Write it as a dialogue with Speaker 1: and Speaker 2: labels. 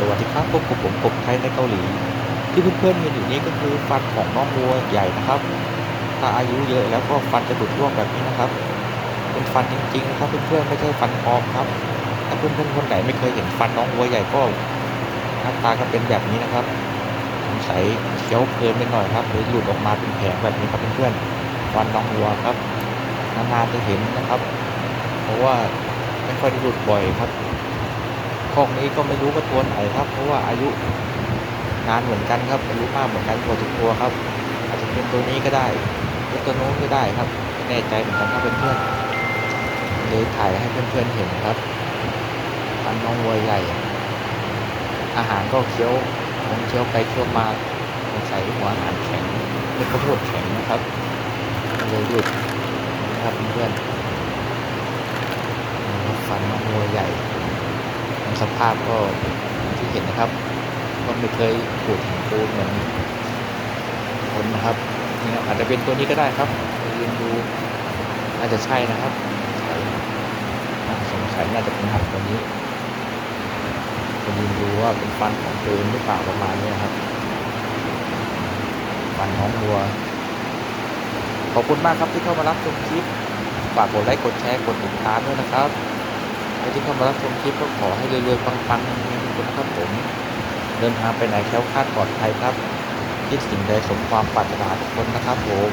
Speaker 1: สวัสดีครับพบกับผมกบไทยในเกาหลี ที่เพื่อนๆเห็นอยู่นี้ก็คือฟันของน้องวัวใหญ่นะครับ ถ้าอายุเยอะแล้วก็ฟันจะหลุดร่วงแบบนี้นะครับ เป็นฟันจริงๆนะครับเพื่อนๆไม่ใช่ฟันปลอมครับ ถ้าเพื่อนๆคนไหนไม่เคยเห็นฟันน้องวัวใหญ่ก็หน้าตาก็เป็นแบบนี้นะครับสงสัยเคี้ยวเพลินไปหน่อยครับหรือหลุดออกมาเป็นแผงแบบนี้ครับเพื่อนๆฟันน้องวัวครับนานๆจะเห็นนะครับ เพราะว่าไม่ค่อยได้หลุดบ่อยครับ คอกนี้ก็ไม่รู้ว่าตัวไหนครับ เพราะว่าอายุนานเหมือนกันครับอายุมากเหมือนกันพอทุกตัวครับ อาจจะเป็นตัวนี้ก็ได้หรือตัวโน้นก็ได้ครับไม่แน่ใจเหมือนกันครับเพื่อนๆเลยถ่ายให้เพื่อนๆเห็นครับพันน้องวัวใหญ่ อาหารก็เคี้ยวผมเคี้ยวไปเคี้ยวมาสงสัยหัวอาหารแข็งเป็นข้าวโพดแข็งนะครับเลยหลุดนะครับเพื่อนๆนี่ครับฟันน้องวัวใหญ่ สภาพก็ที่เห็นนะครับก็ไม่เคยขูดหินปูนเหมือนคนนะครับนี่อาจจะเป็นตัวนี้ก็ได้ครับไปยืนดูน่าจะใช่นะครับสงสัยน่าจะเป็นหันตัวนี้ไปยืนดูว่าเป็นฟันของตัวเองหรือเปล่าประมาณนี้ครับฟันน้องวัวขอบคุณมากครับที่เข้ามารับชมคลิป ฝากกดไลค์ กดแชร์ กดติดตามด้วยนะครับ ครที่เข้ามารับชมคลิปก็ขอให้รวยๆปังๆทุกคนนะครับผม เดินทางไปไหนแคล้วคลาดปลอดภัยครับคิดสิ่งใดสมความปรารถนาทุกคนนะครับผม